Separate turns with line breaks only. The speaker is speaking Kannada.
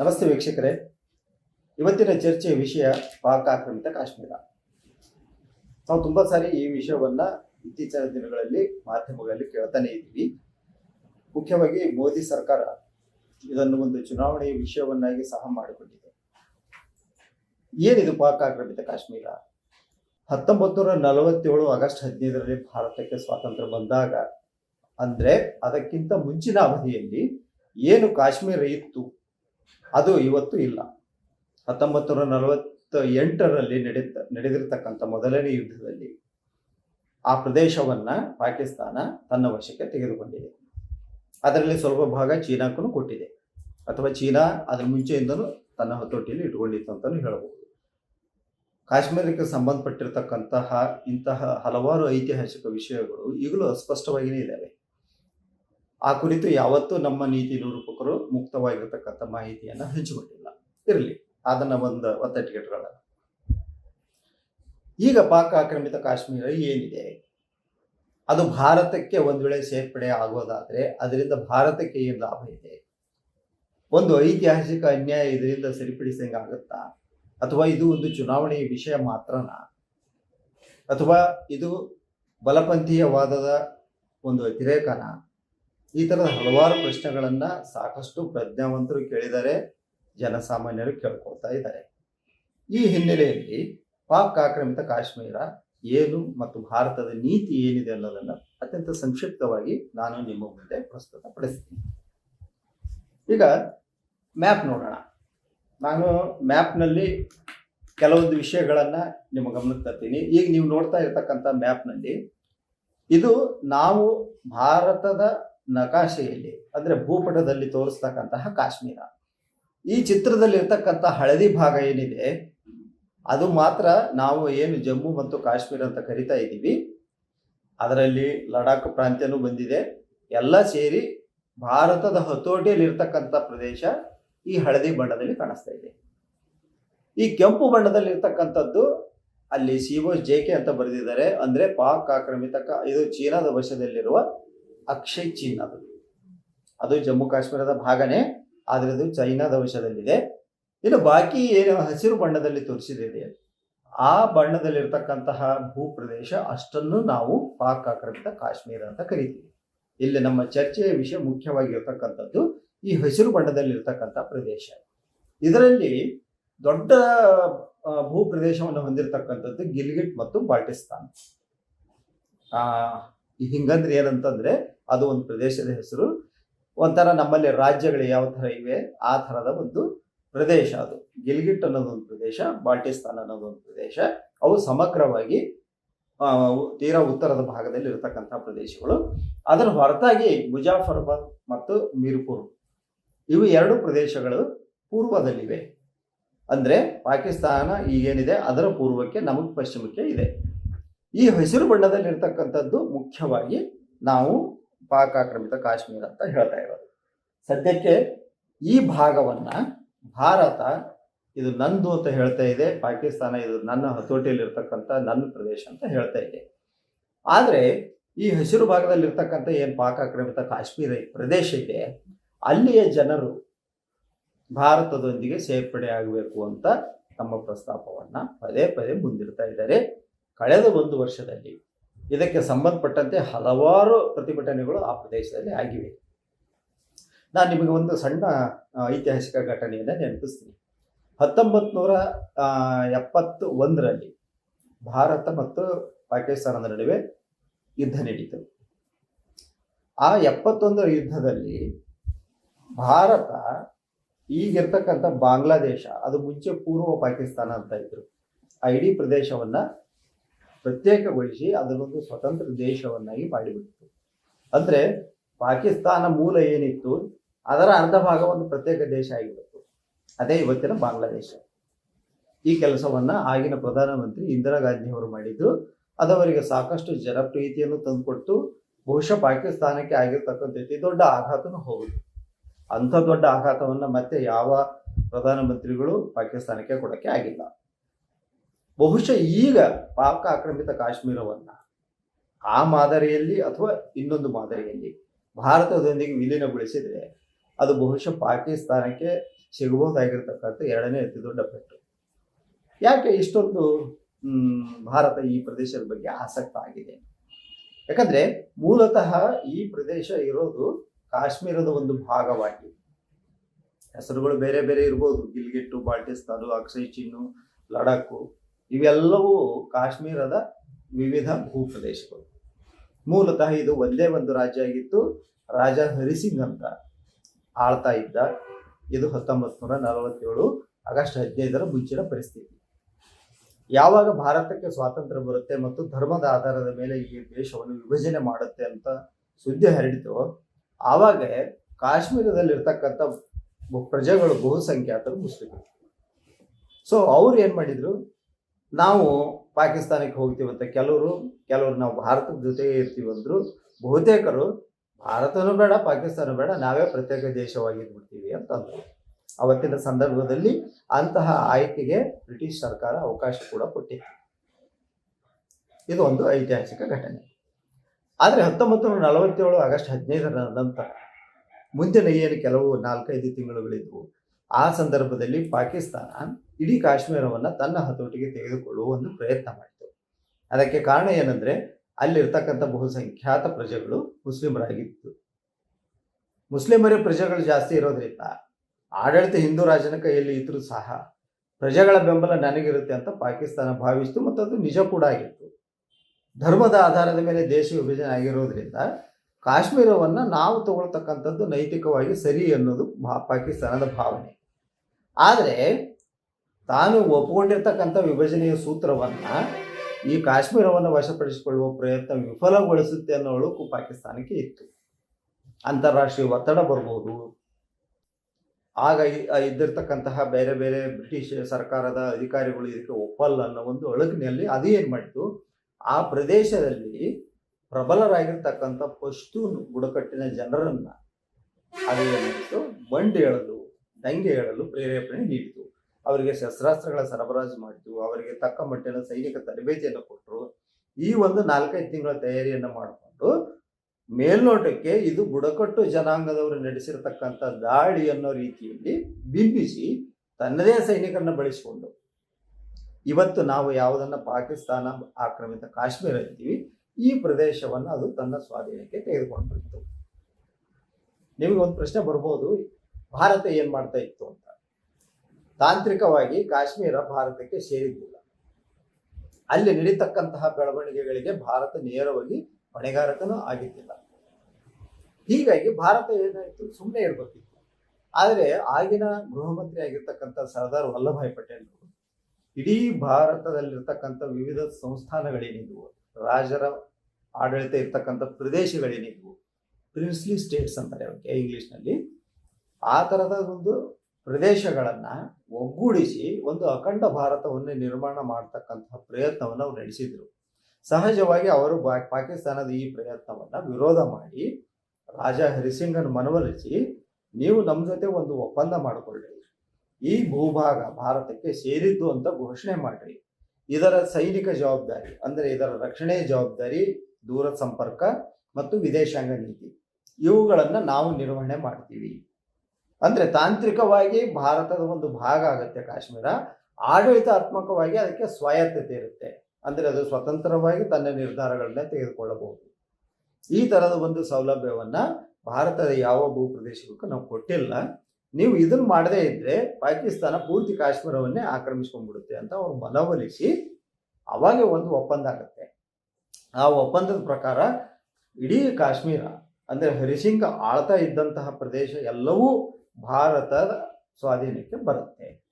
ನಮಸ್ತೆ ವೀಕ್ಷಕರೇ. ಇವತ್ತಿನ ಚರ್ಚೆಯ ವಿಷಯ ಪಾಕ್ ಆಕ್ರಮಿತ ಕಾಶ್ಮೀರ. ನಾವು ತುಂಬಾ ಸಾರಿ ಈ ವಿಷಯವನ್ನ ಇತ್ತೀಚಿನ ದಿನಗಳಲ್ಲಿ ಮಾಧ್ಯಮಗಳಲ್ಲಿ ಕೇಳ್ತಾನೆ ಇದ್ದೀವಿ. ಮುಖ್ಯವಾಗಿ ಮೋದಿ ಸರ್ಕಾರ ಇದನ್ನು ಒಂದು ಚುನಾವಣೆಯ ವಿಷಯವನ್ನಾಗಿ ಸಹ ಮಾಡಿಕೊಂಡಿದೆ ಏನಿದು ಪಾಕ್ ಆಕ್ರಮಿತ ಕಾಶ್ಮೀರ? ಹತ್ತೊಂಬತ್ತು ನೂರ ನಲವತ್ತೇಳು ಆಗಸ್ಟ್ ಹದಿನೈದರಲ್ಲಿ ಭಾರತಕ್ಕೆ ಸ್ವಾತಂತ್ರ್ಯ ಬಂದಾಗ, ಅಂದ್ರೆ ಅದಕ್ಕಿಂತ ಮುಂಚಿನ ಅವಧಿಯಲ್ಲಿ ಏನು ಕಾಶ್ಮೀರ ಇತ್ತು? ಅದು ಇವತ್ತು ಇಲ್ಲ. ಹತ್ತೊಂಬತ್ತು ನೂರ ನಲವತ್ತ ಎಂಟರಲ್ಲಿ ನಡೆದ, ನಡೆದಿರ್ತಕ್ಕಂಥ ಮೊದಲನೇ ಯುದ್ಧದಲ್ಲಿ ಆ ಪ್ರದೇಶವನ್ನ ಪಾಕಿಸ್ತಾನ ತನ್ನ ವಶಕ್ಕೆ ತೆಗೆದುಕೊಂಡಿದೆ. ಅದರಲ್ಲಿ ಸ್ವಲ್ಪ ಭಾಗ ಚೀನಾಕ್ಕೂ ಕೊಟ್ಟಿದೆ. ಅಥವಾ ಚೀನಾ ಅದರ ಮುಂಚೆಯಿಂದಲೂ ತನ್ನ ಹತೋಟಿಯಲ್ಲಿ ಇಟ್ಕೊಂಡಿತ್ತು ಅಂತಲೂ ಹೇಳಬಹುದು ಕಾಶ್ಮೀರಕ್ಕೆ ಸಂಬಂಧಪಟ್ಟಿರತಕ್ಕಂತಹ ಇಂತಹ ಹಲವಾರು ಐತಿಹಾಸಿಕ ವಿಷಯಗಳು ಈಗಲೂ ಅಸ್ಪಷ್ಟವಾಗಿಯೇ ಇದ್ದಾವೆ. ಆ ಕುರಿತು ಯಾವತ್ತೂ ನಮ್ಮ ನೀತಿ ನಿರೂಪಕರು ಮುಕ್ತವಾಗಿರ್ತಕ್ಕಂಥ ಮಾಹಿತಿಯನ್ನು ಹಂಚಿಕೊಂಡಿಲ್ಲ ಇರಲಿ, ಅದನ್ನ ಒಂದು ಒತ್ತಟ್ಟಿಗೆಟ್ಕೊಳ್ಳ ಈಗ ಪಾಕ್ ಆಕ್ರಮಿತ ಕಾಶ್ಮೀರ ಏನಿದೆ? ಅದು ಭಾರತಕ್ಕೆ ಒಂದು ವೇಳೆ ಸೇರ್ಪಡೆ ಆಗೋದಾದ್ರೆ ಅದರಿಂದ ಭಾರತಕ್ಕೆ ಏನು ಲಾಭ ಇದೆ? ಒಂದು ಐತಿಹಾಸಿಕ ಅನ್ಯಾಯ ಇದರಿಂದ ಸರಿಪಡಿಸಂಗಾಗುತ್ತಾ ಅಥವಾ ಇದು ಒಂದು ಚುನಾವಣೆಯ ವಿಷಯ ಮಾತ್ರನಾ? ಅಥವಾ ಇದು ಬಲಪಂಥೀಯವಾದದ ಒಂದು ವ್ಯತಿರೇಕನ ಈ ತರದ ಹಲವಾರು ಪ್ರಶ್ನೆಗಳನ್ನ ಸಾಕಷ್ಟು ಪ್ರಜ್ಞಾವಂತರು ಕೇಳಿದರೆ ಜನಸಾಮಾನ್ಯರು ಕೇಳ್ಕೊಳ್ತಾ ಇದ್ದಾರೆ. ಈ ಹಿನ್ನೆಲೆಯಲ್ಲಿ ಪಾಕ್ ಆಕ್ರಮಿತ ಕಾಶ್ಮೀರ ಏನು ಮತ್ತು ಭಾರತದ ನೀತಿ ಏನಿದೆ ಅನ್ನೋದನ್ನು ಅತ್ಯಂತ ಸಂಕ್ಷಿಪ್ತವಾಗಿ ನಾನು ನಿಮ್ಮ ಮುಂದೆ ಪ್ರಸ್ತುತಪಡಿಸ್ತೀನಿ. ಈಗ ಮ್ಯಾಪ್ ನೋಡೋಣ. ನಾನು ಮ್ಯಾಪ್ನಲ್ಲಿ ಕೆಲವೊಂದು ವಿಷಯಗಳನ್ನು ನಿಮ್ಮ ಗಮನಕ್ಕೆ ತರ್ತೀನಿ. ಈಗ ನೀವು ನೋಡ್ತಾ ಇರ್ತಕ್ಕಂಥ ಮ್ಯಾಪ್ನಲ್ಲಿ ಇದು ನಾವು ಭಾರತದ ನಕಾಶೆಯಲ್ಲಿ, ಅಂದ್ರೆ ಭೂಪಟದಲ್ಲಿ ತೋರಿಸ್ತಕ್ಕಂತಹ ಕಾಶ್ಮೀರ. ಈ ಚಿತ್ರದಲ್ಲಿರ್ತಕ್ಕಂಥ ಹಳದಿ ಭಾಗ ಏನಿದೆ, ಅದು ಮಾತ್ರ ನಾವು ಏನು ಜಮ್ಮು ಮತ್ತು ಕಾಶ್ಮೀರ ಅಂತ ಕರಿತಾ ಇದ್ದೀವಿ. ಅದರಲ್ಲಿ ಲಡಾಖ್ ಪ್ರಾಂತ್ಯನೂ ಬಂದಿದೆ. ಎಲ್ಲ ಸೇರಿ ಭಾರತದ ಹತೋಟಿಯಲ್ಲಿ ಇರ್ತಕ್ಕಂಥ ಪ್ರದೇಶ ಈ ಹಳದಿ ಬಣ್ಣದಲ್ಲಿ ಕಾಣಿಸ್ತಾ ಇದೆ. ಈ ಕೆಂಪು ಬಣ್ಣದಲ್ಲಿ ಇರ್ತಕ್ಕಂಥದ್ದು ಅಲ್ಲಿ ಸಿಒ ಜೆ ಕೆ ಅಂತ ಬರೆದಿದ್ದಾರೆ. ಅಂದ್ರೆ ಪಾಕ್ ಆಕ್ರಮಿತ ಇದು ಚೀನಾದ ವಶದಲ್ಲಿರುವ ಅಕ್ಷಯ್ ಚೀನ್ ಅದು. ಅದು ಜಮ್ಮು ಕಾಶ್ಮೀರದ ಭಾಗನೇ, ಆದ್ರೆ ಅದು ಚೈನಾದ ವಶದಲ್ಲಿದೆ. ಇನ್ನು ಬಾಕಿ ಏನು ಹಸಿರು ಬಣ್ಣದಲ್ಲಿ ತೋರಿಸಿದೆ ಆ ಬಣ್ಣದಲ್ಲಿರ್ತಕ್ಕಂತಹ ಭೂಪ್ರದೇಶ ಅಷ್ಟನ್ನು ನಾವು ಪಾಕ್ ಆಕ್ರಮಿತ ಕಾಶ್ಮೀರ ಅಂತ ಕರಿತೀವಿ. ಇಲ್ಲಿ ನಮ್ಮ ಚರ್ಚೆಯ ವಿಷಯ ಮುಖ್ಯವಾಗಿರ್ತಕ್ಕಂಥದ್ದು ಈ ಹಸಿರು ಬಣ್ಣದಲ್ಲಿರ್ತಕ್ಕಂಥ ಪ್ರದೇಶ. ಇದರಲ್ಲಿ ದೊಡ್ಡ ಭೂ ಪ್ರದೇಶವನ್ನು ಹೊಂದಿರತಕ್ಕಂಥದ್ದು ಗಿಲ್ಗಿಟ್ ಮತ್ತು ಬಾಲ್ಟಿಸ್ತಾನ್. ಹಿಂಗಂದ್ರೆ ಏನಂತಂದ್ರೆ ಅದು ಒಂದು ಪ್ರದೇಶದ ಹೆಸರು. ಒಂಥರ ನಮ್ಮಲ್ಲಿ ರಾಜ್ಯಗಳು ಯಾವ ಥರ ಇವೆ, ಆ ಥರದ ಒಂದು ಪ್ರದೇಶ ಅದು. ಗಿಲ್ಗಿಟ್ ಅನ್ನೋದೊಂದು ಪ್ರದೇಶ, ಬಾಲ್ಟಿಸ್ತಾನ್ ಅನ್ನೋದು ಒಂದು ಪ್ರದೇಶ. ಅವು ಸಮಗ್ರವಾಗಿ ತೀರಾ ಉತ್ತರದ ಭಾಗದಲ್ಲಿ ಇರತಕ್ಕಂಥ ಪ್ರದೇಶಗಳು. ಅದರ ಹೊರತಾಗಿ ಮುಜಾಫರ್ಬಾದ್ ಮತ್ತು ಮೀರ್ಪುರ್. ಇವು ಎರಡು ಪ್ರದೇಶಗಳು ಪೂರ್ವದಲ್ಲಿವೆ. ಅಂದ್ರೆ ಪಾಕಿಸ್ತಾನ ಈಗೇನಿದೆ, ಅದರ ಪೂರ್ವಕ್ಕೆ, ನಮಗೆ ಪಶ್ಚಿಮಕ್ಕೆ ಇದೆ. ಈ ಹಸಿರು ಬಣ್ಣದಲ್ಲಿರ್ತಕ್ಕಂಥದ್ದು ಮುಖ್ಯವಾಗಿ ನಾವು ಪಾಕ ಆಕ್ರಮಿತ ಕಾಶ್ಮೀರ ಅಂತ ಹೇಳ್ತಾ ಇರೋದು. ಸದ್ಯಕ್ಕೆ ಈ ಭಾಗವನ್ನ ಭಾರತ ಇದು ನಂದು ಅಂತ ಹೇಳ್ತಾ ಇದೆ, ಪಾಕಿಸ್ತಾನ ಇದು ನನ್ನ ಹತೋಟಿಯಲ್ಲಿರ್ತಕ್ಕಂಥ ನನ್ನ ಪ್ರದೇಶ ಅಂತ ಹೇಳ್ತಾ ಇದೆ. ಆದರೆ ಈ ಹಸಿರು ಭಾಗದಲ್ಲಿ ಏನು ಏನ್ ಪಾಕ್ ಆಕ್ರಮಿತ ಕಾಶ್ಮೀರ ಪ್ರದೇಶ ಇದೆ, ಅಲ್ಲಿಯ ಜನರು ಭಾರತದೊಂದಿಗೆ ಸೇರ್ಪಡೆ ಆಗಬೇಕು ಅಂತ ತಮ್ಮ ಪ್ರಸ್ತಾಪವನ್ನು ಪದೇ ಪದೇ ಮುಂದಿಡ್ತಾ ಇದ್ದಾರೆ. ಕಳೆದ ಒಂದು ವರ್ಷದಲ್ಲಿ ಇದಕ್ಕೆ ಸಂಬಂಧಪಟ್ಟಂತೆ ಹಲವಾರು ಪ್ರತಿಭಟನೆಗಳು ಆ ಪ್ರದೇಶದಲ್ಲಿ ಆಗಿವೆ. ನಾನು ನಿಮಗೆ ಒಂದು ಸಣ್ಣ ಐತಿಹಾಸಿಕ ಘಟನೆಯನ್ನು ನೆನಪಿಸ್ತೀನಿ. ಹತ್ತೊಂಬತ್ತು ನೂರ ಎಪ್ಪತ್ತು ಒಂದರಲ್ಲಿ ಭಾರತ ಮತ್ತು ಪಾಕಿಸ್ತಾನದ ನಡುವೆ ಯುದ್ಧ ನಡೀತು. ಆ ಎಪ್ಪತ್ತೊಂದರ ಯುದ್ಧದಲ್ಲಿ ಭಾರತ ಈಗಿರ್ತಕ್ಕಂಥ ಬಾಂಗ್ಲಾದೇಶ, ಅದು ಮುಂಚೆ ಪೂರ್ವ ಪಾಕಿಸ್ತಾನ ಅಂತ ಇದ್ರು ಆ ಇಡೀ ಪ್ರದೇಶವನ್ನ ಪ್ರತ್ಯೇಕಗೊಳಿಸಿ ಅದರೊಂದು ಸ್ವತಂತ್ರ ದೇಶವನ್ನಾಗಿ ಮಾಡಿಬಿಡ್ತು ಅಂದ್ರೆ ಪಾಕಿಸ್ತಾನ ಮೂಲ ಏನಿತ್ತು, ಅದರ ಅರ್ಧ ಭಾಗ ಒಂದು ಪ್ರತ್ಯೇಕ ದೇಶ ಆಗಿಬಿಡ್ತು. ಅದೇ ಇವತ್ತಿನ ಬಾಂಗ್ಲಾದೇಶ. ಈ ಕೆಲಸವನ್ನ ಆಗಿನ ಪ್ರಧಾನಮಂತ್ರಿ ಇಂದಿರಾ ಗಾಂಧಿ ಅವರು ಮಾಡಿದ್ರು ಅದವರಿಗೆ ಸಾಕಷ್ಟು ಜನಪ್ರಿಯತೆಯನ್ನು ತಂದುಕೊಟ್ಟು ಬಹುಶಃ ಪಾಕಿಸ್ತಾನಕ್ಕೆ ಆಗಿರ್ತಕ್ಕಂಥ ಅತಿ ದೊಡ್ಡ ಆಘಾತನೂ ಹೌದು ಅಂಥ ದೊಡ್ಡ ಆಘಾತವನ್ನ ಮತ್ತೆ ಯಾವ ಪ್ರಧಾನಮಂತ್ರಿಗಳು ಪಾಕಿಸ್ತಾನಕ್ಕೆ ಕೊಡಕ್ಕೆ ಆಗಿಲ್ಲ. ಬಹುಶಃ ಈಗ ಪಾಕ ಆಕ್ರಮಿತ ಕಾಶ್ಮೀರವನ್ನು ಆ ಮಾದರಿಯಲ್ಲಿ ಅಥವಾ ಇನ್ನೊಂದು ಮಾದರಿಯಲ್ಲಿ ಭಾರತದೊಂದಿಗೆ ವಿಲೀನಗೊಳಿಸಿದರೆ ಅದು ಬಹುಶಃ ಪಾಕಿಸ್ತಾನಕ್ಕೆ ಸಿಗಬಹುದಾಗಿರ್ತಕ್ಕಂಥ ಎರಡನೇ ಅತಿ ದೊಡ್ಡ ಪೆಟ್ಟು. ಯಾಕೆ ಇಷ್ಟೊಂದು ಭಾರತ ಈ ಪ್ರದೇಶದ ಬಗ್ಗೆ ಆಸಕ್ತ ಆಗಿದೆ? ಯಾಕಂದ್ರೆ ಮೂಲತಃ ಈ ಪ್ರದೇಶ ಇರೋದು ಕಾಶ್ಮೀರದ ಒಂದು ಭಾಗವಾಗಿ ಹೆಸರುಗಳು ಬೇರೆ ಬೇರೆ ಇರ್ಬೋದು. ಗಿಲ್ಗಿಟ್ಟು, ಬಾಲ್ಟಿಸ್ತಾನು ಅಕ್ಷಯ್ ಚಿನ್ನು, ಲಡಾಖು. ಇವೆಲ್ಲವೂ ಕಾಶ್ಮೀರದ ವಿವಿಧ ಭೂಪ್ರದೇಶಗಳು. ಮೂಲತಃ ಇದು ಒಂದೇ ಒಂದು ರಾಜ್ಯ ಆಗಿತ್ತು. ರಾಜ ಹರಿಸಿಂಗ್ ಅಂತ ಆಳ್ತಾ ಇದ್ದ ಇದು ಹತ್ತೊಂಬತ್ತು ನೂರ ನಲವತ್ತೇಳು ಆಗಸ್ಟ್ ಹದಿನೈದರ ಮುಂಚಿನ ಪರಿಸ್ಥಿತಿ. ಯಾವಾಗ ಭಾರತಕ್ಕೆ ಸ್ವಾತಂತ್ರ್ಯ ಬರುತ್ತೆ ಮತ್ತು ಧರ್ಮದ ಆಧಾರದ ಮೇಲೆ ಈ ದೇಶವನ್ನು ವಿಭಜನೆ ಮಾಡುತ್ತೆ ಅಂತ ಸುದ್ದಿ ಹರಡಿತು, ಆವಾಗ ಕಾಶ್ಮೀರದಲ್ಲಿರ್ತಕ್ಕಂಥ ಪ್ರಜೆಗಳು ಬಹುಸಂಖ್ಯಾತರು ಮುಸ್ಲಿಮರು. ಸೊ ಅವ್ರು ಏನು ಮಾಡಿದ್ರು? ನಾವು ಪಾಕಿಸ್ತಾನಕ್ಕೆ ಹೋಗ್ತೀವಿ ಅಂತ ಕೆಲವರು ಕೆಲವರು ನಾವು ಭಾರತದ ಜೊತೆಗೆ ಇರ್ತೀವಿ ಅಂದರು ಬಹುತೇಕರು, ಭಾರತನೂ ಬೇಡ, ಪಾಕಿಸ್ತಾನ ಬೇಡ, ನಾವೇ ಪ್ರತ್ಯೇಕ ದೇಶವಾಗಿದ್ಬಿಡ್ತೀವಿ ಅಂತಂದರು. ಅವತ್ತಿನ ಸಂದರ್ಭದಲ್ಲಿ ಅಂತಹ ಆಯ್ಕೆಗೆ ಬ್ರಿಟಿಷ್ ಸರ್ಕಾರ ಅವಕಾಶ ಕೂಡ ಕೊಟ್ಟಿತ್ತು. ಇದು ಒಂದು ಐತಿಹಾಸಿಕ ಘಟನೆ. ಆದರೆ ಹತ್ತೊಂಬತ್ತು ನೂರ ನಲವತ್ತೇಳು ಆಗಸ್ಟ್ ಹದಿನೈದರ ನಂತರ ಮುಂದಿನ ಏನು ಕೆಲವು ನಾಲ್ಕೈದು ತಿಂಗಳುಗಳಿದ್ವು ಆ ಸಂದರ್ಭದಲ್ಲಿ ಪಾಕಿಸ್ತಾನ ಇಡೀ ಕಾಶ್ಮೀರವನ್ನು ತನ್ನ ಹತೋಟಿಗೆ ತೆಗೆದುಕೊಳ್ಳುವ ಒಂದು ಪ್ರಯತ್ನ ಮಾಡಿತು. ಅದಕ್ಕೆ ಕಾರಣ ಏನಂದ್ರೆ, ಅಲ್ಲಿರ್ತಕ್ಕಂಥ ಬಹುಸಂಖ್ಯಾತ ಪ್ರಜೆಗಳು ಮುಸ್ಲಿಮರಾಗಿತ್ತು ಮುಸ್ಲಿಮರೇ ಪ್ರಜೆಗಳು ಜಾಸ್ತಿ ಇರೋದ್ರಿಂದ ಆಡಳಿತ ಹಿಂದೂ ರಾಜನ ಕೈಯಲ್ಲಿ ಇದ್ರೂ ಸಹ ಪ್ರಜೆಗಳ ಬೆಂಬಲ ನನಗಿರುತ್ತೆ ಅಂತ ಪಾಕಿಸ್ತಾನ ಭಾವಿಸಿತು ಮತ್ತು ಅದು ನಿಜ ಕೂಡ ಆಗಿತ್ತು. ಧರ್ಮದ ಆಧಾರದ ಮೇಲೆ ದೇಶ ವಿಭಜನೆ ಆಗಿರೋದ್ರಿಂದ ಕಾಶ್ಮೀರವನ್ನು ನಾವು ತಗೊಳ್ತಕ್ಕಂಥದ್ದು ನೈತಿಕವಾಗಿ ಸರಿ ಅನ್ನೋದು ಪಾಕಿಸ್ತಾನದ ಭಾವನೆ. ಆದರೆ ತಾನು ಒಪ್ಪಿಕೊಂಡಿರ್ತಕ್ಕಂಥ ವಿಭಜನೆಯ ಸೂತ್ರವನ್ನ ಈ ಕಾಶ್ಮೀರವನ್ನು ವಶಪಡಿಸಿಕೊಳ್ಳುವ ಪ್ರಯತ್ನ ವಿಫಲಗೊಳಿಸುತ್ತೆ ಅನ್ನೋ ಅಳುಕು ಪಾಕಿಸ್ತಾನಕ್ಕೆ ಇತ್ತು. ಅಂತಾರಾಷ್ಟ್ರೀಯ ಒತ್ತಡ ಬರ್ಬೋದು. ಆಗ ಇದ್ದಿರ್ತಕ್ಕಂತಹ ಬೇರೆ ಬೇರೆ ಬ್ರಿಟಿಷ್ ಸರ್ಕಾರದ ಅಧಿಕಾರಿಗಳು ಇದಕ್ಕೆ ಒಪ್ಪಲ್ಲ ಅನ್ನೋ ಒಂದು ಅಳುಕಿನಲ್ಲಿ ಅದು ಏನು ಮಾಡಿತು? ಆ ಪ್ರದೇಶದಲ್ಲಿ ಪ್ರಬಲರಾಗಿರ್ತಕ್ಕಂಥ ಪಶ್ತೂನ್ ಬುಡಕಟ್ಟಿನ ಜನರನ್ನು ಅದು ಏನಿತ್ತು ಬಂಡಿ ಏಳಲು ದಂಗೆ ಪ್ರೇರೇಪಣೆ ನೀಡಿತು. ಅವರಿಗೆ ಶಸ್ತ್ರಾಸ್ತ್ರಗಳ ಸರಬರಾಜು ಮಾಡಿತು. ಅವರಿಗೆ ತಕ್ಕ ಮಟ್ಟಿನ ಸೈನಿಕ ತರಬೇತಿಯನ್ನು ಕೊಟ್ಟರು. ಈ ಒಂದು ನಾಲ್ಕೈದು ತಿಂಗಳ ತಯಾರಿಯನ್ನು ಮಾಡಿಕೊಂಡು ಮೇಲ್ನೋಟಕ್ಕೆ ಇದು ಬುಡಕಟ್ಟು ಜನಾಂಗದವರು ನಡೆಸಿರತಕ್ಕಂಥ ದಾಳಿ ಅನ್ನೋ ರೀತಿಯಲ್ಲಿ ಬಿಂಬಿಸಿ ತನ್ನದೇ ಸೈನಿಕರನ್ನ ಬಳಸಿಕೊಂಡು ಇವತ್ತು ನಾವು ಯಾವುದನ್ನ ಪಾಕಿಸ್ತಾನ, ಆಕ್ರಮಿತ ಕಾಶ್ಮೀರ ಇದ್ದೀವಿ ಈ ಪ್ರದೇಶವನ್ನು ಅದು ತನ್ನ ಸ್ವಾಧೀನಕ್ಕೆ ತೆಗೆದುಕೊಂಡಿತ್ತು ನಿಮಗೆ ಒಂದು ಪ್ರಶ್ನೆ ಬರ್ಬೋದು. ಭಾರತ ಏನು ಮಾಡ್ತಾ ಇತ್ತು ಅಂತ. ತಾಂತ್ರಿಕವಾಗಿ ಕಾಶ್ಮೀರ ಭಾರತಕ್ಕೆ ಸೇರಿದ್ದಿಲ್ಲ. ಅಲ್ಲಿ ನಡೀತಕ್ಕಂತಹ ಬೆಳವಣಿಗೆಗಳಿಗೆ ಭಾರತ ನೇರವಾಗಿ ಹೊಣೆಗಾರಕನೂ ಆಗಿದ್ದಿಲ್ಲ. ಹೀಗಾಗಿ ಭಾರತ ಏನಾಯಿತು? ಸುಮ್ಮನೆ ಇರಬೇಕಿತ್ತು. ಆದರೆ ಆಗಿನ ಗೃಹ ಮಂತ್ರಿ ಆಗಿರ್ತಕ್ಕಂಥ ಸರ್ದಾರ್ ವಲ್ಲಭಾಯ್ ಪಟೇಲ್ ಇಡೀ ಭಾರತದಲ್ಲಿರ್ತಕ್ಕಂಥ ವಿವಿಧ ಸಂಸ್ಥಾನಗಳೇನಿದ್ವು? ರಾಜರ ಆಡಳಿತ ಇರ್ತಕ್ಕಂಥ ಪ್ರದೇಶಗಳೇನಿದ್ವು? ಪ್ರಿನ್ಸ್ಲಿ ಸ್ಟೇಟ್ಸ್ ಅಂತಾರೆ ಅವಕ್ಕೆ ಇಂಗ್ಲಿಷ್ನಲ್ಲಿ ಆ ಥರದ ಒಂದು ಪ್ರದೇಶಗಳನ್ನು ಒಗ್ಗೂಡಿಸಿ ಒಂದು ಅಖಂಡ ಭಾರತವನ್ನು ನಿರ್ಮಾಣ ಮಾಡ್ತಕ್ಕಂತಹ ಪ್ರಯತ್ನವನ್ನು ಅವರು ನಡೆಸಿದ್ರು. ಸಹಜವಾಗಿ ಅವರು ಪಾಕಿಸ್ತಾನದ ಈ ಪ್ರಯತ್ನವನ್ನು ವಿರೋಧ ಮಾಡಿ ರಾಜ ಹರಿಸಿಂಗನ ಮನವೊಲಿಸಿ ನೀವು ನಮ್ಮ ಜೊತೆ ಒಂದು ಒಪ್ಪಂದ ಮಾಡಿಕೊಳ್ಳಿ ಈ ಭೂಭಾಗ ಭಾರತಕ್ಕೆ ಸೇರಿದ್ದು ಅಂತ ಘೋಷಣೆ ಮಾಡ್ರಿ. ಇದರ ಸೈನಿಕ ಜವಾಬ್ದಾರಿ ಅಂದರೆ ಇದರ ರಕ್ಷಣೆ ಜವಾಬ್ದಾರಿ ದೂರ ಸಂಪರ್ಕ ಮತ್ತು ವಿದೇಶಾಂಗ ನೀತಿ. ಇವುಗಳನ್ನು ನಾವು ನಿರ್ವಹಣೆ ಮಾಡ್ತೀವಿ. ಅಂದ್ರೆ ತಾಂತ್ರಿಕವಾಗಿ ಭಾರತದ ಒಂದು ಭಾಗ ಆಗುತ್ತೆ ಕಾಶ್ಮೀರ. ಆಡಳಿತಾತ್ಮಕವಾಗಿ ಅದಕ್ಕೆ ಸ್ವಾಯತ್ತತೆ ಇರುತ್ತೆ. ಅಂದ್ರೆ ಅದು ಸ್ವತಂತ್ರವಾಗಿ ತನ್ನ ನಿರ್ಧಾರಗಳನ್ನ ತೆಗೆದುಕೊಳ್ಳಬಹುದು. ಈ ತರದ ಒಂದು ಸೌಲಭ್ಯವನ್ನ ಭಾರತದ ಯಾವ ಭೂಪ್ರದೇಶಕ್ಕೂ ನಾವು ಕೊಟ್ಟಿಲ್ಲ. ನೀವು ಇದನ್ನ ಮಾಡದೇ ಇದ್ರೆ ಪಾಕಿಸ್ತಾನ ಪೂರ್ತಿ ಕಾಶ್ಮೀರವನ್ನೇ ಆಕ್ರಮಿಸ್ಕೊಂಡ್ಬಿಡುತ್ತೆ ಅಂತ ಅವ್ರು ಮನವೊಲಿಸಿ ಅವಾಗ ಒಂದು ಒಪ್ಪಂದ ಆಗುತ್ತೆ. ಆ ಒಪ್ಪಂದದ ಪ್ರಕಾರ ಇಡೀ ಕಾಶ್ಮೀರ, ಅಂದ್ರೆ ಹರಿಸಿಂಗ ಆಳ್ತಾ ಇದ್ದಂತಹ ಪ್ರದೇಶ ಎಲ್ಲವೂ ಭಾರತದ ಸ್ವಾಧೀನಕ್ಕೆ ಬರುತ್ತೆ.